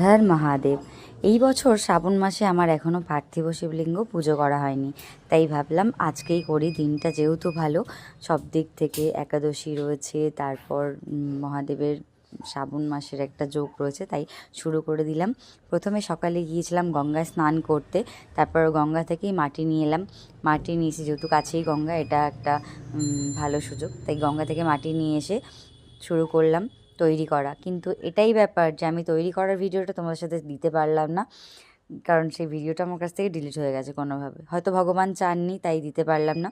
হ্যাঁ মহাদেব। এই বছর শ্রাবণ মাসে আমার এখনও পার্থিব শিবলিঙ্গ পুজো করা হয়নি। তাই ভাবলাম আজকেই করি, দিনটা যেহেতু ভালো, সব দিক থেকে একাদশী রয়েছে, তারপর মহাদেবের শ্রাবণ মাসের একটা যোগ রয়েছে, তাই শুরু করে দিলাম। প্রথমে সকালে গিয়েছিলাম গঙ্গায় স্নান করতে, তারপর গঙ্গা থেকেই মাটি নিয়ে এলাম। মাটি নিয়েছি, যেহেতু কাছেই গঙ্গা, এটা একটা ভালো সুযোগ। তাই গঙ্গা থেকে মাটি নিয়ে এসে শুরু করলাম। তৈরি করা। কিন্তু এটাই ব্যাপার যে আমি তৈরি করার ভিডিওটা তোমাদের সাথে দিতে পারলাম না। কারণ সেই ভিডিওটা আমার কাছ থেকে ডিলিট হয়ে গেছে কোনোভাবে। হয়তো ভগবান চাননি, তাই দিতে পারলাম না।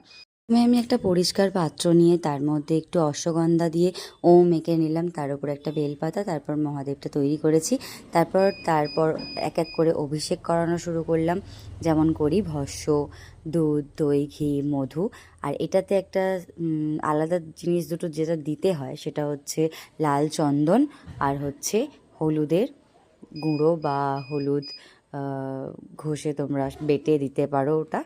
প্রথমে আমি একটা পরিষ্কার পাত্র নিয়ে তার মধ্যে একটু অশ্বগন্ধা দিয়ে ওম এঁকে নিলাম। তার উপর একটা বেলপাতা, তারপর মহাদেবটা তৈরি করেছি। তারপর তারপর এক এক করে অভিষেক করানো শুরু করলাম। যেমন করি ভস্য, দুধ, দই, ঘি, মধু। আর এটাতে একটা আলাদা জিনিস দুটো যেটা দিতে হয় সেটা হচ্ছে লাল চন্দন আর হচ্ছে হলুদের গুঁড়ো বা হলুদ ঘষে তোমরা বেটে দিতে পারো ওটা।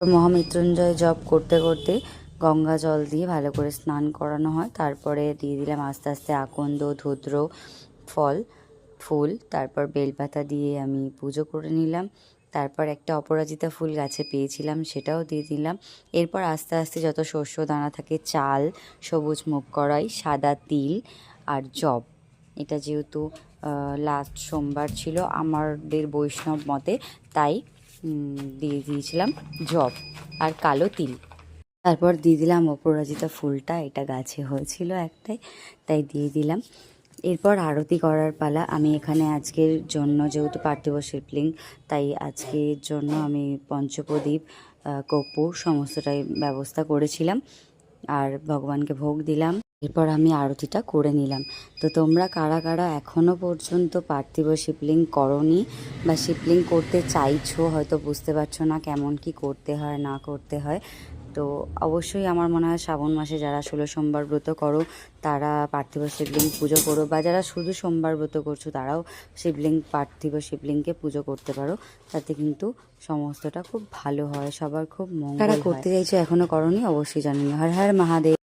মহামৃত্যুঞ্জয় জপ করতে করতে গঙ্গা জল দিয়ে ভালো করে স্নান করানো হয়। তারপরে দিয়ে দিলাম আস্তে আস্তে আকন্দ, ধুদ্র, ফল, ফুল। তারপর বেলপাতা দিয়ে আমি পুজো করে নিলাম। তারপর একটা অপরাজিতা ফুল গাছে পেয়েছিলাম, সেটাও দিয়ে দিলাম। এরপর আস্তে আস্তে যত শস্য দানা থাকে, চাল, সবুজ মুখ কড়াই, সাদা তিল আর জব। এটা যেহেতু লাস্ট সোমবার ছিল, আমাদের বৈষ্ণব মতে, তাই দিয়ে দিয়েছিলাম জব আর কালো তিল। তারপর দিয়ে দিলাম অপরাজিতা ফুলটা, এটা গাছে হয়েছিল একটাই, তাই দিয়ে দিলাম। এরপর আরতি করার পালা, আমি এখানে আজকের জন্য যেহেতু পার্থিব শিবলিঙ্গ, তাই আজকের জন্য আমি পঞ্চপ্রদীপ কর্পূর সমস্তটাই ব্যবস্থা করেছিলাম। আর ভগবানকে ভোগ দিলাম। এরপর আমি আরতিটা করে নিলাম। তো তোমরা কারা কারা এখনও পর্যন্ত পার্থিব শিবলিঙ্গ করনি বা শিবলিঙ্গ করতে চাইছো হয়তো বুঝতে পারছ না কেমন কি করতে হয় না করতে হয় তো অবশ্যই আমার মনে হয় শ্রাবণ মাসে যারা ষোলো সোমবার ব্রত করো তারা পার্থিব শিবলিং পুজো করো বা যারা শুধু সোমবার ব্রত করছ তারাও শিবলিং পার্থিব শিবলিংকে পুজো করতে পারো। তাতে কিন্তু সমস্তটা খুব ভালো হয় সবার খুব মঙ্গল কারা করতে চাইছো এখনও করনি অবশ্যই জানিও। হর হর মহাদেব।